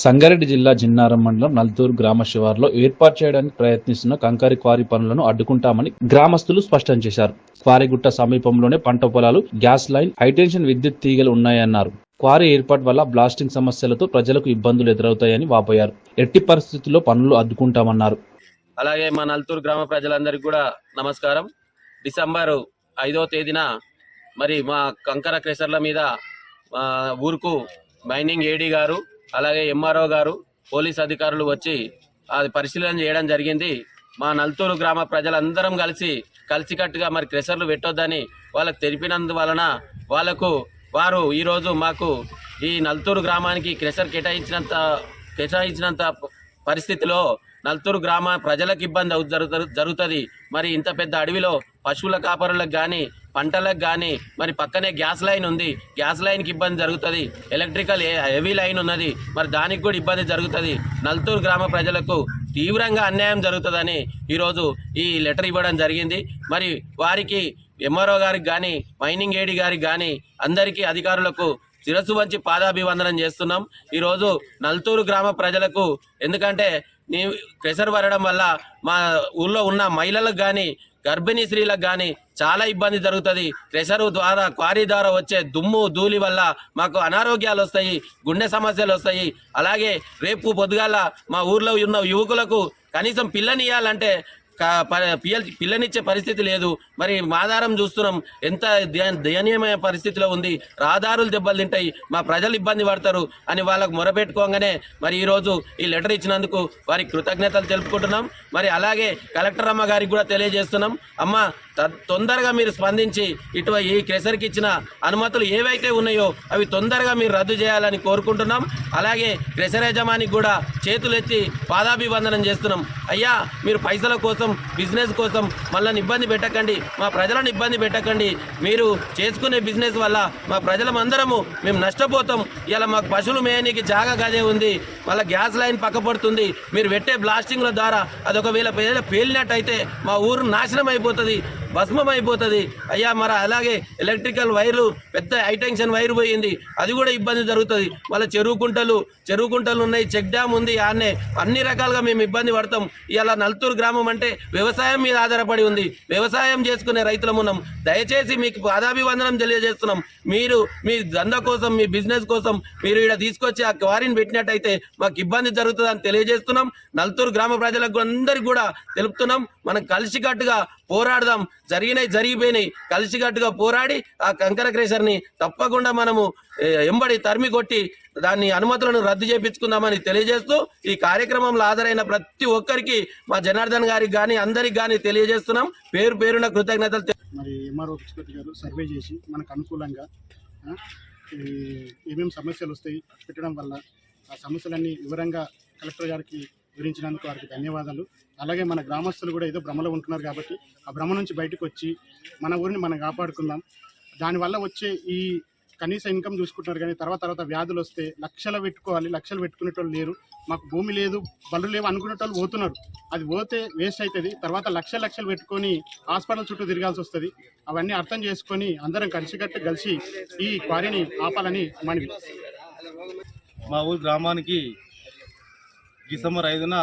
సంగారెడ్డి జిల్లా జిన్నారం మండలం నల్తూరు గ్రామ శివారులో ఏర్పాటు చేయడానికి ప్రయత్నిస్తున్న కంకరి క్వారీ పనులను అడ్డుకుంటామని గ్రామస్తులు స్పష్టం చేశారు. క్వారీగుట్ట సమీపంలోనే పంట పొలాలు గ్యాస్ లైన్ హైటెన్షన్ విద్యుత్ తీగలు ఉన్నాయన్నారు. క్వారీ ఏర్పాటు వల్ల బ్లాస్టింగ్ సమస్యలతో ప్రజలకు ఇబ్బందులు ఎదురవుతాయని వాపోయారు. ఎట్టి పరిస్థితుల్లో పనులు అడ్డుకుంటామన్నారు. అలాగే మా నల్తూరు గ్రామ ప్రజలందరికీ కూడా నమస్కారం. డిసెంబర్ ఐదో తేదీన మరి మా కంకర క్రెషర్ల మీద ఊరుకు మైనింగ్ ఏడీ గారు అలాగే ఎంఆర్ఓ గారు పోలీస్ అధికారులు వచ్చి అది పరిశీలన చేయడం జరిగింది. మా నల్తూరు గ్రామ ప్రజలందరం కలిసి కలిసికట్టుగా మరి క్రెషర్లు పెట్టొద్దని వాళ్ళకు తెలిపినందువలన వాళ్ళకు వారు ఈరోజు మాకు ఈ నల్తూరు గ్రామానికి క్రెషర్ కేటాయించినంత కేటాయించినంత పరిస్థితిలో నల్తూరు గ్రామ ప్రజలకు ఇబ్బంది జరుగుతుంది. మరి ఇంత పెద్ద అడవిలో పశువుల కాపరులకు కానీ పంటలకు కానీ మరి పక్కనే గ్యాస్ లైన్ ఉంది. గ్యాస్ లైన్కి ఇబ్బంది జరుగుతుంది. ఎలక్ట్రికల్ హెవీ లైన్ ఉన్నది. మరి దానికి కూడా ఇబ్బంది జరుగుతుంది. నల్తూరు గ్రామ ప్రజలకు తీవ్రంగా అన్యాయం జరుగుతుందని ఈరోజు ఈ లెటర్ ఇవ్వడం జరిగింది. మరి వారికి ఎంఆర్ఓ గారికి కానీ మైనింగ్ ఏడి గారికి కానీ అందరికీ అధికారులకు శిరస్సు వంచి పాదాభివందనం చేస్తున్నాం. ఈరోజు నల్తూరు గ్రామ ప్రజలకు ఎందుకంటే ప్రెషర్ పడడం వల్ల మా ఊళ్ళో ఉన్న మహిళలకు కానీ గర్భిణీ స్త్రీలకు కానీ చాలా ఇబ్బంది జరుగుతుంది. ప్రెషర్ ద్వారా క్వారీ ద్వారా వచ్చే దుమ్ము ధూళి వల్ల మాకు అనారోగ్యాలు వస్తాయి గుండె సమస్యలు వస్తాయి. అలాగే రేపు పొద్దుగాల మా ఊర్లో ఉన్న యువకులకు కనీసం పిల్లనియాలంటే క- పిల్లనిచ్చే పరిస్థితి లేదు. మరి మాదారం చూస్తున్నాం. ఎంత దయ- దయనీయమైన పరిస్థితిలో ఉంది. రహదారులు దెబ్బలు తింటాయి. మా ప్రజలు ఇబ్బంది పడతారు అని వాళ్ళకు మొరపెట్టుకోగానే మరి ఈరోజు ఈ లెటర్ ఇచ్చినందుకు వారికి కృతజ్ఞతలు తెలుపుకుంటున్నాం. మరి అలాగే కలెక్టర్ అమ్మ గారికి కూడా తెలియజేస్తున్నాం. అమ్మ తొందరగా మీరు స్పందించి ఇటు ఈ క్రెషర్కి ఇచ్చిన అనుమతులు ఏవైతే ఉన్నాయో అవి తొందరగా మీరు రద్దు చేయాలని కోరుకుంటున్నాం. అలాగే క్రెషర్ యజమానికి కూడా చేతులెత్తి పాదాభివందనం చేస్తున్నాం. అయ్యా మీరు పైసల కోసం బిజినెస్ కోసం మళ్ళీ ఇబ్బంది పెట్టకండి. మా ప్రజలను ఇబ్బంది పెట్టకండి. మీరు చేసుకునే బిజినెస్ వల్ల మా ప్రజలమందరము మేము నష్టపోతాం. ఇలా మాకు పశువులు మేయనికి జాగా గదే ఉంది. మళ్ళీ గ్యాస్ లైన్ పక్కపడుతుంది. మీరు పెట్టే బ్లాస్టింగ్ల ద్వారా అది ఒకవేళ పేలినట్టయితే మా ఊరు నాశనం అయిపోతుంది భస్మం అయిపోతుంది అయ్యా మరి అలాగే ఎలక్ట్రికల్ వైర్లు పెద్ద హైటెన్షన్ వైర్ పోయింది. అది కూడా ఇబ్బంది జరుగుతుంది. మళ్ళీ చెరువు కుంటలు చెరువు కుంటలు ఉన్నాయి చెక్ డ్యామ్ ఉంది ఆనే అన్ని రకాలుగా మేము ఇబ్బంది పడతాం. ఇలా నల్తూరు గ్రామం అంటే వ్యవసాయం మీద ఆధారపడి ఉంది. వ్యవసాయం చేసుకునే రైతులం ఉన్నాం. దయచేసి మీకు పాదాభివందనం తెలియజేస్తున్నాం. మీరు మీ దంద కోసం మీ బిజినెస్ కోసం మీరు ఇక్కడ తీసుకొచ్చి ఆ క్వారీని పెట్టినట్టయితే మాకు ఇబ్బంది జరుగుతుందని తెలియజేస్తున్నాం. నల్తూరు గ్రామ ప్రజలకు అందరికి కూడా తెలుపుతున్నాం. మనం కలిసికట్టుగా పోరాడదాం. జరిగినాయి జరిగిపోయినాయి. కలిసికట్టుగా పోరాడి ఆ కంకర క్రేషర్ని తప్పకుండా మనము ఎంబడి తరిమి కొట్టి దాన్ని అనుమతులను రద్దు చేపించుకుందామని తెలియజేస్తూ ఈ కార్యక్రమంలో హాజరైన ప్రతి ఒక్కరికి మా జనార్దన్ గారికి కానీ అందరికి కానీ తెలియజేస్తున్నాం. పేరు పేరున కృతజ్ఞతలు మరి ఎంఆర్ఓ గారు సర్వే చేసి మనకు అనుకూలంగా ఏమేమి సమస్యలు వస్తాయి పెట్టడం వల్ల ఆ సమస్యలన్నీ వివరంగా కలెక్టర్ గారికి వివరించినందుకు వారికి ధన్యవాదాలు. అలాగే మన గ్రామస్తులు కూడా ఏదో భ్రమలో ఉంటున్నారు కాబట్టి ఆ భ్రమ నుంచి బయటకు వచ్చి మన ఊరిని మనం కాపాడుకుందాం. దానివల్ల వచ్చే ఈ కనీస ఇన్కమ్ చూసుకుంటున్నారు కానీ తర్వాత తర్వాత వ్యాధులు వస్తే లక్షలు పెట్టుకోవాలి లక్షలు పెట్టుకునేటోళ్ళు లేరు. మాకు భూమి లేదు బలు లేవు అనుకునేటోళ్ళు పోతున్నారు. అది పోతే వేస్ట్ అవుతుంది తర్వాత లక్ష లక్షలు పెట్టుకొని హాస్పిటల్ చుట్టూ తిరగాల్సి వస్తుంది. అవన్నీ అర్థం చేసుకొని అందరం కలిసికట్టు కలిసి ఈ క్వారీని ఆపాలని మనవి. మా ఊరు గ్రామానికి డిసెంబర్ ఐదున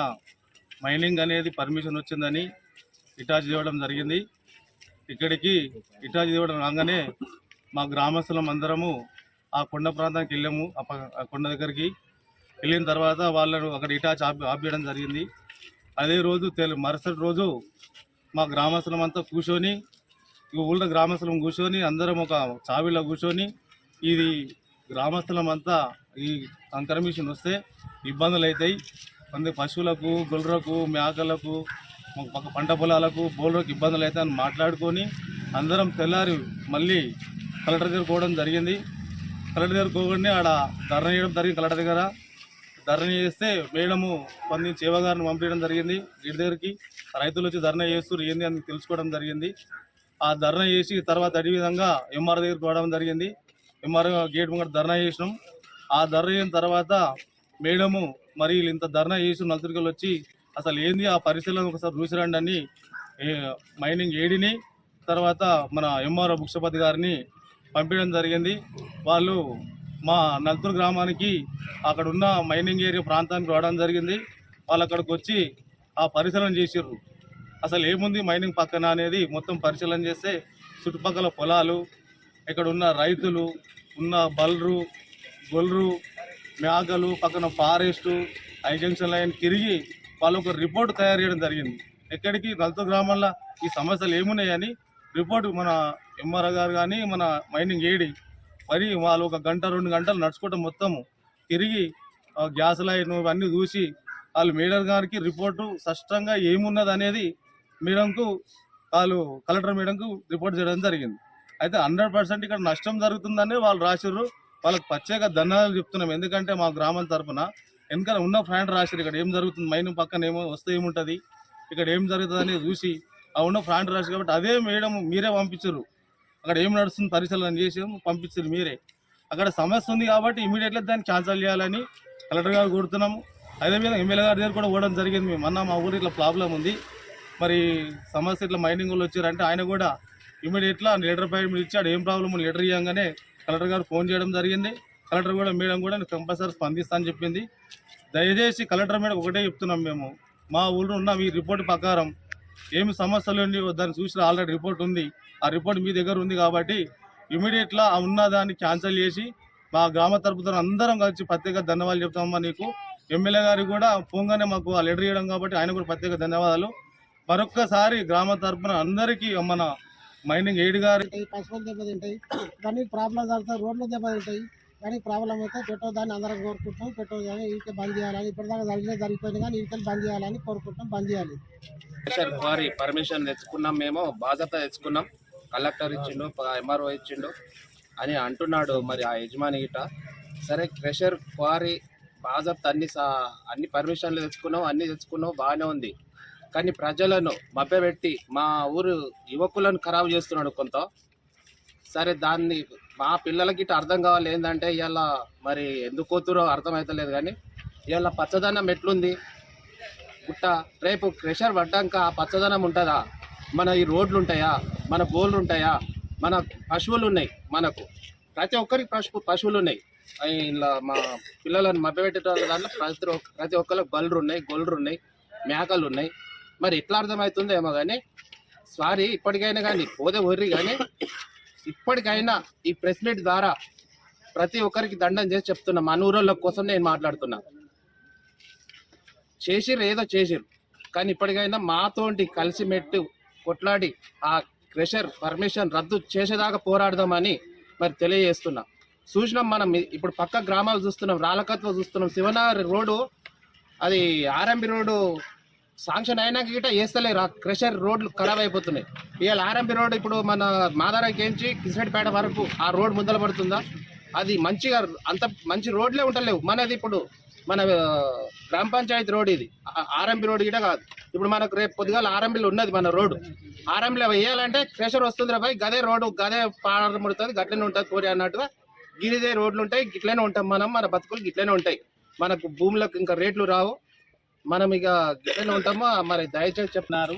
మైనింగ్ అనేది పర్మిషన్ వచ్చిందని ఇటాచ్ ఇవ్వడం జరిగింది. ఇక్కడికి ఇటాచ్ ఇవ్వడం రాగానే మా గ్రామస్తులం అందరము ఆ కొండ ప్రాంతానికి వెళ్ళాము. ఆ కొండ దగ్గరికి వెళ్ళిన తర్వాత వాళ్ళను అక్కడ ఇటాచ్ ఆపి ఆపేయడం జరిగింది. అదే రోజు తెలు మరుసటి రోజు మా గ్రామస్తులం అంతా కూర్చొని ఊళ్ళ ఊళ్ళో గ్రామస్తులం కూర్చొని అందరం ఒక చావిలో కూర్చొని ఇది గ్రామస్తులం అంతా ఈ కంకర మిషన్ వస్తే ఇబ్బందులు అవుతాయి కొంత పశువులకు గుర్రకు మేకలకు ఒక పంట పొలాలకు బోళ్ళకు ఇబ్బందులు అవుతాయని మాట్లాడుకొని అందరం తెల్లారి మళ్ళీ కలెక్టర్ దగ్గర పోవడం జరిగింది. కలెక్టర్ దగ్గర పోకుండా ఆడ ధర్నా చేయడం జరిగింది కలెక్టర్ దగ్గర. ధర్నా చేస్తే మేడము స్పందించి గారిని పంపించడం జరిగింది. ఇంటి దగ్గరికి రైతులు వచ్చి ధర్నా చేస్తారు ఏంది అని తెలుసుకోవడం జరిగింది. ఆ ధర్నా చేసి తర్వాత అదే విధంగా ఎంఆర్ దగ్గరికి పోవడం జరిగింది. ఎంఆర్ గేట్ ముంగట ధర్నా చేసినాం. ఆ ధర్నా చేసిన తర్వాత మేడము మరి వీళ్ళు ఇంత ధర్నా చేసి నలుతురికలు వచ్చి అసలు ఏంది ఆ పరిశీలన ఒకసారి చూసిరండి అని ఏ, మైనింగ్ ఏడిని తర్వాత మన ఎంఆర్ఓ భుక్షపతి గారిని పంపించడం జరిగింది. వాళ్ళు మా నల్తూరు గ్రామానికి అక్కడ ఉన్న మైనింగ్ ఏరియా ప్రాంతానికి రావడం జరిగింది. వాళ్ళు అక్కడికి వచ్చి ఆ పరిశీలన చేసిర్రు. అసలు ఏముంది మైనింగ్ పక్కన అనేది మొత్తం పరిశీలన చేస్తే చుట్టుపక్కల పొలాలు ఇక్కడ ఉన్న రైతులు ఉన్న బల్రు గొల్రు మేకలు పక్కన ఫారెస్టు ఐ జంక్షన్ లైన్ తిరిగి వాళ్ళు ఒక రిపోర్ట్ తయారు చేయడం జరిగింది. ఎక్కడికి? నల్తో గ్రామాల్లో ఈ సమస్యలు ఏమున్నాయని రిపోర్ట్ మన ఎంఆర్ఆర్ గారు కానీ మన మైనింగ్ ఏడి మరి వాళ్ళు ఒక గంట రెండు గంటలు నడుచుకోవటం మొత్తము తిరిగి గ్యాస్ లైన్ ఇవన్నీ చూసి వాళ్ళు మేడం గారికి రిపోర్టు స్పష్టంగా ఏమున్నది అనేది మేడంకు వాళ్ళు కలెక్టర్ మేడంకు రిపోర్ట్ చేయడం జరిగింది. అయితే హండ్రెడ్ పర్సెంట్ ఇక్కడ నష్టం జరుగుతుందని వాళ్ళు రాసిర్రు. వాళ్ళకి ప్రత్యేక ధన్యవాదాలు చెప్తున్నాం. ఎందుకంటే మా గ్రామం తరపున వెనకాల ఉన్న ఫ్రాండ్ రాశారు. ఇక్కడ ఏం జరుగుతుంది? మైన్ పక్కన ఏమో వస్తే ఏముంటుంది? ఇక్కడ ఏం జరుగుతుంది అనేది చూసి ఆ ఉన్న ఫ్రాండ్ రాశారు కాబట్టి అదే మేడం మీరే పంపించారు. అక్కడ ఏం నడుస్తుంది? పరిశీలన చేసి పంపించారు మీరే. అక్కడ సమస్య ఉంది కాబట్టి ఇమీడియట్గా దాన్ని క్యాన్సల్ చేయాలని కలెక్టర్ గారు కోరుతున్నాము. అదేవిధంగా ఎమ్మెల్యే గారి దగ్గర కూడా పోవడం జరిగింది. మేము అన్న మా ఊరు ఇట్లా ప్రాబ్లం ఉంది. మరి సమస్య ఇట్లా మైనింగ్ వాళ్ళు వచ్చారంటే ఆయన కూడా ఇమీడియట్లా లీటర్ పై ఇచ్చాడు ఏం ప్రాబ్లం లీటర్ ఇవ్వగానే కలెక్టర్ గారు ఫోన్ చేయడం జరిగింది. కలెక్టర్ కూడా మేడం కూడా కంపల్సరీ స్పందిస్తా అని చెప్పింది. దయచేసి కలెక్టర్ మేడం ఒకటే చెప్తున్నాం మేము. మా ఊళ్ళో ఉన్న మీ రిపోర్ట్ ప్రకారం ఏమి సమస్యలు దాన్ని చూసిన ఆల్రెడీ రిపోర్ట్ ఉంది. ఆ రిపోర్ట్ మీ దగ్గర ఉంది కాబట్టి ఇమీడియట్లా ఉన్న దాన్ని క్యాన్సిల్ చేసి మా గ్రామ తరపున అందరం కలిసి ప్రత్యేక ధన్యవాదాలు చెప్తామమ్మా నీకు. ఎమ్మెల్యే గారికి కూడా పోగానే మాకు ఆ లెటర్ ఇవ్వడం కాబట్టి ఆయన కూడా ప్రత్యేక ధన్యవాదాలు. మరొక్కసారి గ్రామ తరపున అందరికీ మన మైనింగ్ ఎయిడ్ గారి. ఉంటాయి పశువులు దెబ్బతింటాయి ఇవన్నీ ప్రాబ్లం జరుగుతాయి రోడ్లు దెబ్బతింటాయి కానీ ప్రాబ్లం అయితే పెట్రోల్ దాన్ని అందరం కోరుకుంటాం పెట్రోల్ కానీ ఇంకే బంద్ చేయాలని ఇప్పటిదాకా జరిగిన జరిగిపోయింది కానీ ఇంకే బంద్ చేయాలని కోరుకుంటాం బంద్ చేయాలి. సార్ వారి పర్మిషన్ తెచ్చుకున్నాం మేము బాధ్యత తెచ్చుకున్నాం. కలెక్టర్ ఇచ్చిండు ఎంఆర్ఓ ఇచ్చిండు అని అంటున్నాడు మరి ఆ యజమాని గిట సరే క్రెషర్ క్వారీ బాధ్యత అన్ని సా- అన్ని పర్మిషన్లు తెచ్చుకున్నాం అన్ని తెచ్చుకున్నాం బాగానే ఉంది. కానీ ప్రజలను మభ్యపెట్టి మా ఊరు యువకులను ఖరాబ్ చేస్తున్నాడు కొంత. సరే దాన్ని మా పిల్లలకి ఇట్లా అర్థం కావాలి. ఏంటంటే ఇవాళ మరి ఎందుకు కూతురో అర్థమవుతలేదు కానీ ఇవాళ పచ్చదనం ఎట్లుంది? గుట్ట రేపు క్రెషర్ పడ్డాక ఆ పచ్చదనం ఉంటుందా? మన ఈ రోడ్లు ఉంటాయా? మన బోర్లు ఉంటాయా? మన పశువులు ఉన్నాయి మనకు. ప్రతి ఒక్కరికి పశు పశువులు ఉన్నాయి. ఇలా మా పిల్లలను మభ్యపెట్టడం దాంట్లో ప్రతి ఒక్క- ప్రతి ఒక్కరికి బల్లు ఉన్నాయి గొల్లు ఉన్నాయి మేకలు ఉన్నాయి మరి ఎట్లా అర్థమవుతుందేమో కానీ సారీ ఇప్పటికైనా కానీ పోదే వర్రి కానీ ఇప్పటికైనా ఈ ప్రెస్ మీట్ ద్వారా ప్రతి ఒక్కరికి దండం చేసి చెప్తున్నా మన ఊరోళ్ళ కోసం నేను మాట్లాడుతున్నా. చేసిర్రు ఏదో చేసిర్రు కానీ ఇప్పటికైనా మాతోటి కలిసి మెట్టు కొట్లాడి ఆ క్రెషర్ పర్మిషన్ రద్దు చేసేదాకా పోరాడదామని మరి తెలియజేస్తున్నా. చూసినాం మనం ఇప్పుడు పక్క గ్రామాలు చూస్తున్నాం రాలకత్వ చూస్తున్నాం శివనగర్ రోడ్డు అది ఆర్ఎంబి రోడ్డు సాంక్షన్ అయినాక గిట వేస్తలేరు ఆ క్రెషర్ రోడ్లు ఖరాబ్ అయిపోతున్నాయి. ఇవాళ ఆర్ఎంపీ రోడ్ ఇప్పుడు మన మాదారాకేంచి కిసిరెడ్డిపేట వరకు ఆ రోడ్ ముందల పడుతుందా? అది మంచిగా అంత మంచి రోడ్లే ఉండలేవు. మనది ఇప్పుడు మన గ్రామ పంచాయతీ రోడ్ ఇది. ఆర్ఎంపి రోడ్ గిట కాదు. ఇప్పుడు మనకు రేపు పొద్దుగాల ఆర్ఎంపీలో ఉన్నది మన రోడ్డు. ఆర్ఎంపీలో వేయాలంటే క్రెషర్ వస్తుంది రా గదే రోడ్డు గదే పాడముడుతుంది గట్లనే ఉంటుంది కోరి అన్నట్టుగా గిరిదే రోడ్లు ఉంటాయి. గిట్లనే ఉంటాం మనం మన బతుకులు గిట్లనే ఉంటాయి. మనకు భూములకు ఇంకా రేట్లు రావు. మనం ఇక గిట్లనే ఉంటామో మరి దయచేసి చెప్తున్నారు.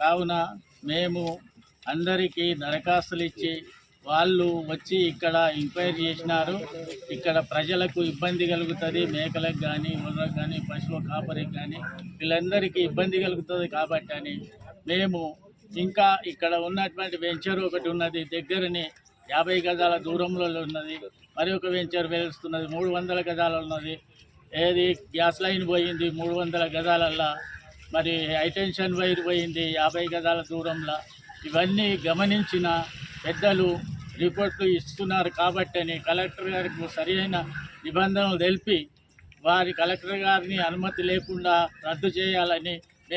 కావున మేము అందరికీ దరఖాస్తులు ఇచ్చి వాళ్ళు వచ్చి ఇక్కడ ఎంక్వైరీ చేసినారు. ఇక్కడ ప్రజలకు ఇబ్బంది కలుగుతుంది మేకలకు కానీ ముర్రకు కానీ పశువు కాపరికి కానీ వీళ్ళందరికీ ఇబ్బంది కలుగుతుంది కాబట్టి అని మేము ఇంకా ఇక్కడ ఉన్నటువంటి వెంచర్ ఒకటి ఉన్నది దగ్గరనే యాభై గజాల దూరంలో ఉన్నది. మరి ఒక వెంచర్ వెలుస్తున్నది మూడు వందల గజాల ఉన్నది. ఏది? గ్యాస్ లైన్ పోయింది మూడు వందల గజాలల్లా. మరి హైటెన్షన్ వైర్ పోయింది యాభై గజాల దూరంలో. ఇవన్నీ గమనించిన పెద్దలు రిపోర్ట్లు ఇస్తున్నారు కాబట్టి కలెక్టర్ గారికి సరైన నిబంధనలు తెలిపి వారి కలెక్టర్ గారిని అనుమతి లేకుండా రద్దు చేయాలని